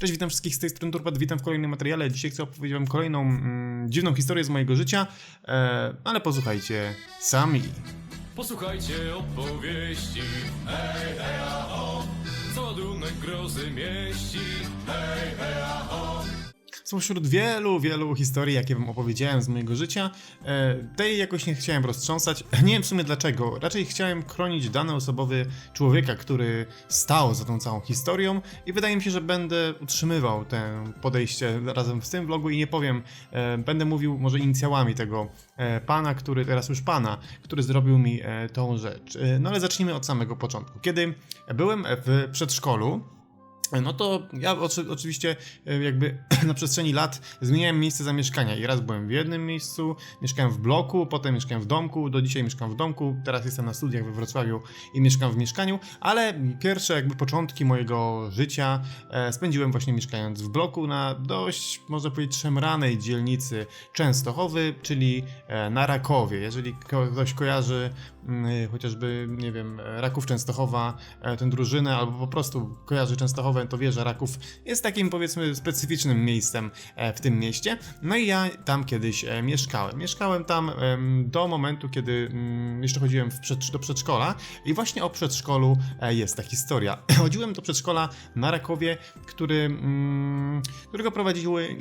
Cześć, witam wszystkich z tej strony Turbat, witam w kolejnym materiale. Dzisiaj chcę opowiedzieć wam kolejną mm, dziwną historię z mojego życia, e, ale posłuchajcie sami. Posłuchajcie opowieści, hej, hej, a, o, co ładunek grozy mieści, hej, hej, a, wśród wielu, wielu historii, jakie wam opowiedziałem z mojego życia. E, tej jakoś nie chciałem roztrząsać. Nie wiem w sumie dlaczego. Raczej chciałem chronić dane osobowe człowieka, który stał za tą całą historią i wydaje mi się, że będę utrzymywał te podejście razem z tym vlogu i nie powiem, e, będę mówił może inicjałami tego e, pana, który, teraz już pana, który zrobił mi tą rzecz. No ale zacznijmy od samego początku. Kiedy byłem w przedszkolu, no to ja oczy, oczywiście e, jakby na przestrzeni lat zmieniałem miejsce zamieszkania i raz byłem w jednym miejscu, mieszkałem w bloku, potem mieszkałem w domku, do dzisiaj mieszkam w domku, teraz jestem na studiach we Wrocławiu i mieszkam w mieszkaniu, ale pierwsze jakby początki mojego życia e, spędziłem właśnie mieszkając w bloku na dość, można powiedzieć, szemranej dzielnicy Częstochowy, czyli e, na Rakowie. Jeżeli ktoś kojarzy mm, chociażby, nie wiem, Raków Częstochowa, tę drużynę, albo po prostu kojarzy Częstochowę, to wie, że Raków jest takim powiedzmy specyficznym miejscem e, w tym mieście. No i ja tam kiedyś e, mieszkałem. Mieszkałem tam do momentu, kiedy mm, jeszcze chodziłem przed, do przedszkola i właśnie o przedszkolu e, jest ta historia. Chodziłem do przedszkola na Rakowie, który, mm, którego prowadziły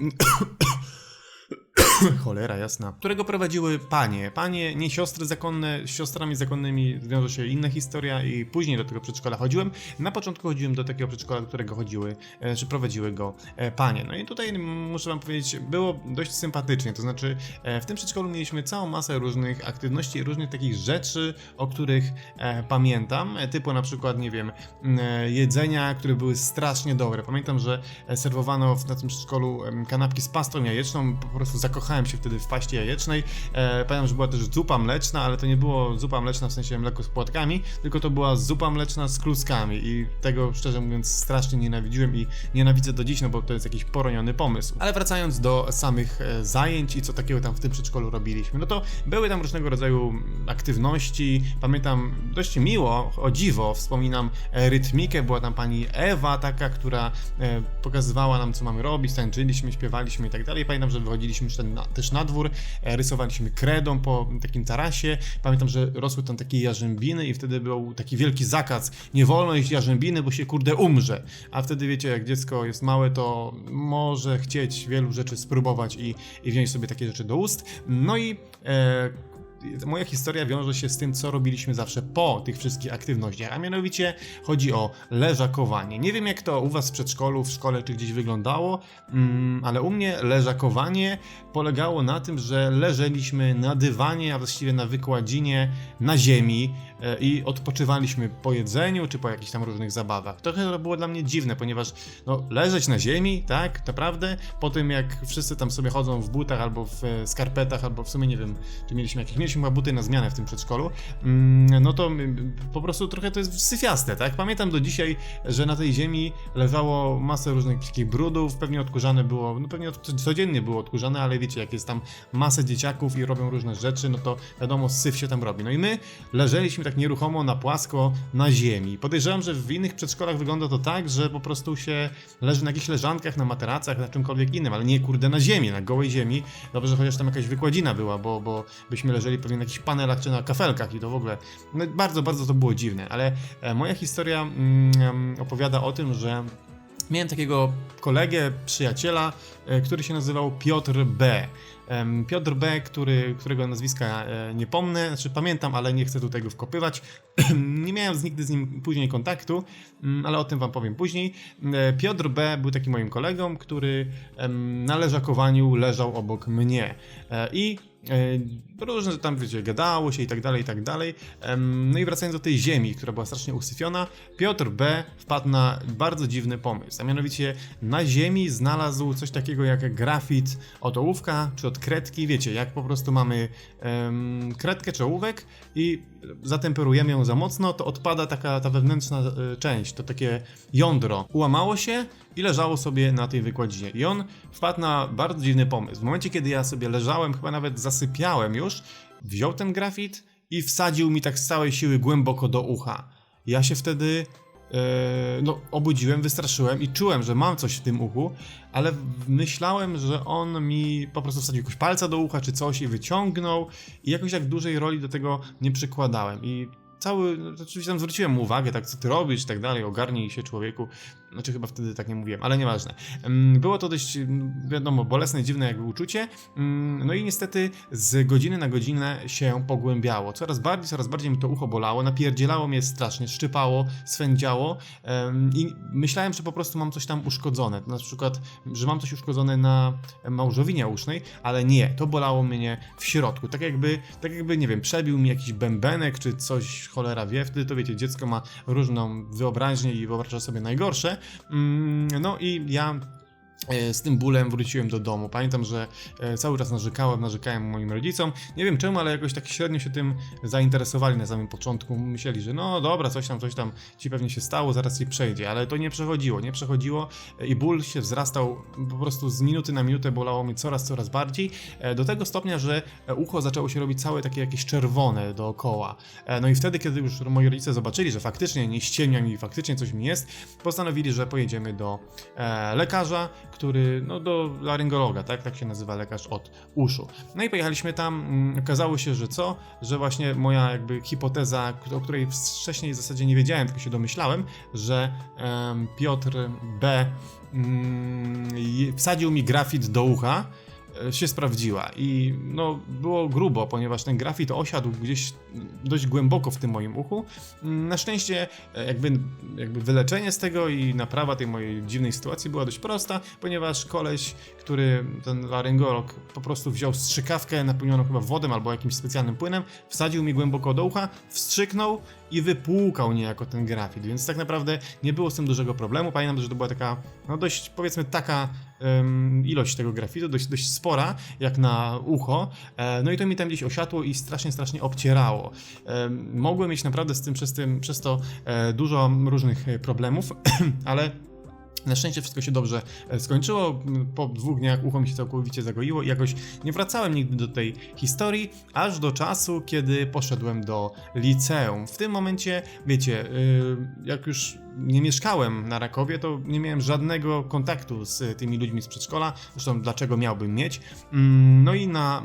Cholera jasna. Którego prowadziły panie. Panie, nie siostry zakonne, z siostrami zakonnymi wiąże się inna historia i później do tego przedszkola chodziłem. Na początku chodziłem do takiego przedszkola, którego chodziły, e, czy prowadziły go e, panie. No i tutaj muszę wam powiedzieć, było dość sympatycznie, to znaczy e, w tym przedszkolu mieliśmy całą masę różnych aktywności, różnych takich rzeczy, o których e, pamiętam, e, typu na przykład, nie wiem, e, jedzenia, które były strasznie dobre. Pamiętam, że e, serwowano na tym przedszkolu kanapki z pastą jajeczną, po prostu zakochałem się wtedy w paście jajecznej. E, pamiętam, że była też zupa mleczna, ale to nie było zupa mleczna w sensie mleko z płatkami, tylko to była zupa mleczna z kluskami i tego szczerze mówiąc strasznie nienawidziłem i nienawidzę do dziś, no bo to jest jakiś poroniony pomysł. Ale wracając do samych e, zajęć i co takiego tam w tym przedszkolu robiliśmy, no to były tam różnego rodzaju aktywności. Pamiętam dość miło, o dziwo, wspominam e, rytmikę, była tam pani Ewa taka, która e, pokazywała nam co mamy robić, tańczyliśmy, śpiewaliśmy i tak dalej. Pamiętam, że wychodziliśmy jeszcze na, też na dwór, e, rysowaliśmy kredą po takim tarasie. Pamiętam, że rosły tam takie jarzębiny i wtedy był taki wielki zakaz. Nie wolno jeść jarzębiny, bo się kurde umrze. A wtedy wiecie, jak dziecko jest małe, to może chcieć wielu rzeczy spróbować i, i wziąć sobie takie rzeczy do ust. No i e, moja historia wiąże się z tym, co robiliśmy zawsze po tych wszystkich aktywnościach, a mianowicie chodzi o leżakowanie. Nie wiem, jak to u Was w przedszkolu, w szkole czy gdzieś wyglądało, mm, ale u mnie leżakowanie polegało na tym, że leżeliśmy na dywanie, a właściwie na wykładzinie na ziemi e, i odpoczywaliśmy po jedzeniu czy po jakichś tam różnych zabawach. Trochę to było dla mnie dziwne, ponieważ no, leżeć na ziemi, tak, naprawdę, po tym jak wszyscy tam sobie chodzą w butach albo w e, skarpetach, albo w sumie nie wiem, czy mieliśmy jakieś, mieliśmy chyba buty na zmianę w tym przedszkolu, mm, no to mm, po prostu trochę to jest syfiaste, tak? Pamiętam do dzisiaj, że na tej ziemi leżało masę różnych takich brudów, pewnie odkurzane było, no pewnie od- codziennie było odkurzane, ale wiecie, jak jest tam masę dzieciaków i robią różne rzeczy, no to wiadomo, syf się tam robi. No i my leżeliśmy tak nieruchomo na płasko na ziemi. Podejrzewam, że w innych przedszkolach wygląda to tak, że po prostu się leży na jakichś leżankach, na materacach, na czymkolwiek innym, ale nie kurde na ziemi, na gołej ziemi. Dobrze, chociaż tam jakaś wykładzina była, bo, bo byśmy leżeli pewnie na jakichś panelach czy na kafelkach i to w ogóle no, bardzo, bardzo to było dziwne, ale e, moja historia mm, opowiada o tym, że Miałem takiego kolegę, przyjaciela, e, który się nazywał Piotr B. Piotr B., który, którego nazwiska e, nie pomnę, znaczy pamiętam, ale nie chcę tutaj go wkopywać. nie miałem nigdy z nim później kontaktu, mm, ale o tym wam powiem później. Piotr B. był takim moim kolegą, który na leżakowaniu leżał obok mnie. I różne tam, wiecie, gadało się i tak dalej, i tak dalej. No i wracając do tej ziemi, która była strasznie usyfiona, Piotr B. wpadł na bardzo dziwny pomysł, a mianowicie na ziemi znalazł coś takiego jak grafit od ołówka czy od kredki, wiecie, jak po prostu mamy em, kredkę czy ołówek i zatemperujemy ją za mocno, to odpada taka ta wewnętrzna e, część, to takie jądro. Ułamało się i leżało sobie na tej wykładzinie. I on wpadł na bardzo dziwny pomysł. W momencie, kiedy ja sobie leżałem, chyba nawet zasypiałem już, wziął ten grafit i wsadził mi tak z całej siły głęboko do ucha. Ja się wtedy e, no, obudziłem, wystraszyłem i czułem, że mam coś w tym uchu, ale myślałem, że on mi po prostu wsadził jakoś palca do ucha czy coś i wyciągnął i jakoś tak dużej roli do tego nie przykładałem i cały, no, oczywiście tam zwróciłem mu uwagę, tak co ty robisz i tak dalej, ogarnij się człowieku, znaczy chyba wtedy tak nie mówiłem, ale nieważne. Było to dość, wiadomo, bolesne, dziwne jakby uczucie, no i niestety z godziny na godzinę się pogłębiało. Coraz bardziej, coraz bardziej mi to ucho bolało, napierdzielało mnie strasznie, szczypało, swędziało. I myślałem, że po prostu mam coś tam uszkodzone, na przykład, że mam coś uszkodzone na małżowinie usznej, ale nie, to bolało mnie w środku, tak jakby, tak jakby, nie wiem, przebił mi jakiś bębenek, czy coś, cholera wie, wtedy to wiecie, dziecko ma różną wyobraźnię i wyobraża sobie najgorsze, no i ja z tym bólem wróciłem do domu. Pamiętam, że e, cały czas narzekałem, narzekałem moim rodzicom. Nie wiem czemu, ale jakoś tak średnio się tym zainteresowali na samym początku. Myśleli, że no dobra, coś tam, coś tam ci pewnie się stało, zaraz ci przejdzie, ale to nie przechodziło, nie przechodziło e, i ból się wzrastał po prostu z minuty na minutę, bolało mnie coraz, coraz bardziej, e, do tego stopnia, że e, ucho zaczęło się robić całe takie jakieś czerwone dookoła. E, No i wtedy, kiedy już moi rodzice zobaczyli, że faktycznie nie ściemniam i faktycznie coś mi jest, postanowili, że pojedziemy do e, lekarza, który, no do laryngologa, tak, tak się nazywa lekarz od uszu. No i pojechaliśmy tam, mm, okazało się, że co, że właśnie moja jakby hipoteza, o której wcześniej w zasadzie nie wiedziałem, tylko się domyślałem, że em, Piotr B je- wsadził mi grafit do ucha, się sprawdziła i no było grubo, ponieważ ten grafit osiadł gdzieś dość głęboko w tym moim uchu. Na szczęście e, jakby, jakby wyleczenie z tego i naprawa tej mojej dziwnej sytuacji była dość prosta, ponieważ koleś, który ten laryngolog po prostu wziął strzykawkę napełnioną chyba wodą albo jakimś specjalnym płynem, wsadził mi głęboko do ucha, wstrzyknął i wypłukał niejako ten grafit, więc tak naprawdę nie było z tym dużego problemu. Pamiętam, że to była taka, no dość powiedzmy taka em, ilość tego grafitu, dość, dość spora, jak na ucho. E, no i to mi tam gdzieś osiadło i strasznie, strasznie obcierało. Em, mogłem mieć naprawdę z tym przez, tym, przez to e, dużo różnych e, problemów, ale na szczęście wszystko się dobrze e, skończyło. Po dwóch dniach ucho mi się całkowicie zagoiło i jakoś nie wracałem nigdy do tej historii, aż do czasu, kiedy poszedłem do liceum. W tym momencie, wiecie, y, jak już nie mieszkałem na Rakowie, to nie miałem żadnego kontaktu z tymi ludźmi z przedszkola. Zresztą dlaczego miałbym mieć? Mm, No i na,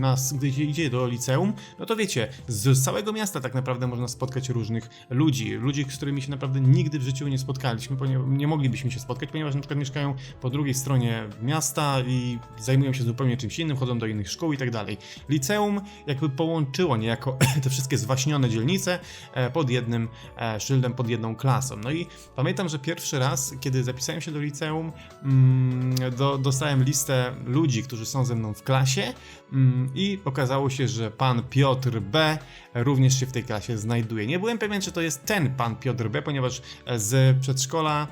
mm, na gdy idzie do liceum, no to wiecie, z całego miasta tak naprawdę można spotkać różnych ludzi. Ludzi, z którymi się naprawdę nigdy w życiu nie spotkaliśmy, nie moglibyśmy się spotkać, ponieważ na przykład mieszkają po drugiej stronie miasta i zajmują się zupełnie czymś innym, chodzą do innych szkół i tak dalej. Liceum jakby połączyło niejako te wszystkie zwaśnione dzielnice e, pod jednym e, szyldem, pod jedną klasą. No i pamiętam, że pierwszy raz, kiedy zapisałem się do liceum, mm, do, dostałem listę ludzi, którzy są ze mną w klasie mm, i okazało się, że pan Piotr B również się w tej klasie znajduje. Nie byłem pewien, czy to jest ten pan Piotr B, ponieważ e, z przedszkola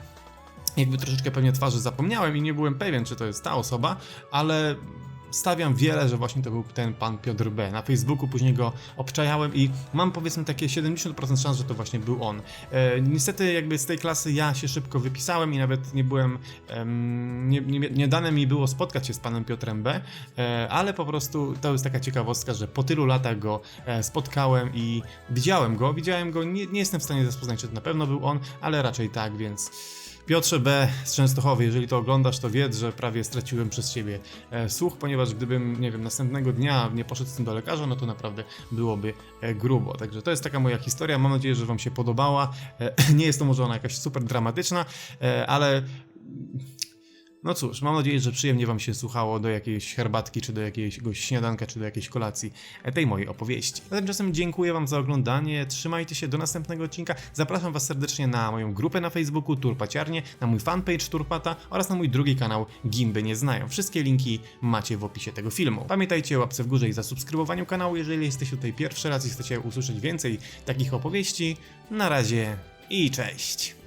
jakby troszeczkę pewnie twarzy zapomniałem i nie byłem pewien, czy to jest ta osoba, ale stawiam wiele, że właśnie to był ten pan Piotr B. Na Facebooku później go obczajałem i mam powiedzmy takie 70% szans, że to właśnie był on. E, niestety jakby z tej klasy ja się szybko wypisałem i nawet nie byłem, em, nie, nie, nie dane mi było spotkać się z panem Piotrem B, e, ale po prostu to jest taka ciekawostka, że po tylu latach go e, spotkałem i widziałem go, widziałem go, nie, nie jestem w stanie rozpoznać, czy to na pewno był on, ale raczej tak, więc... Piotrze B. z Częstochowy, jeżeli to oglądasz, to wiedz, że prawie straciłem przez ciebie e, słuch, ponieważ gdybym, nie wiem, następnego dnia nie poszedł z tym do lekarza, no to naprawdę byłoby e, grubo. Także to jest taka moja historia. Mam nadzieję, że Wam się podobała. E, nie jest to może ona jakaś super dramatyczna, ale. No cóż, mam nadzieję, że przyjemnie Wam się słuchało do jakiejś herbatki, czy do jakiegoś śniadanka, czy do jakiejś kolacji tej mojej opowieści. A tymczasem dziękuję Wam za oglądanie, trzymajcie się do następnego odcinka. Zapraszam Was serdecznie na moją grupę na Facebooku Turpaciarnie, na mój fanpage Turpata oraz na mój drugi kanał Gimby Nie Znają. Wszystkie linki macie w opisie tego filmu. Pamiętajcie o łapce w górze i zasubskrybowaniu kanału, jeżeli jesteście tutaj pierwszy raz i chcecie usłyszeć więcej takich opowieści. Na razie i cześć!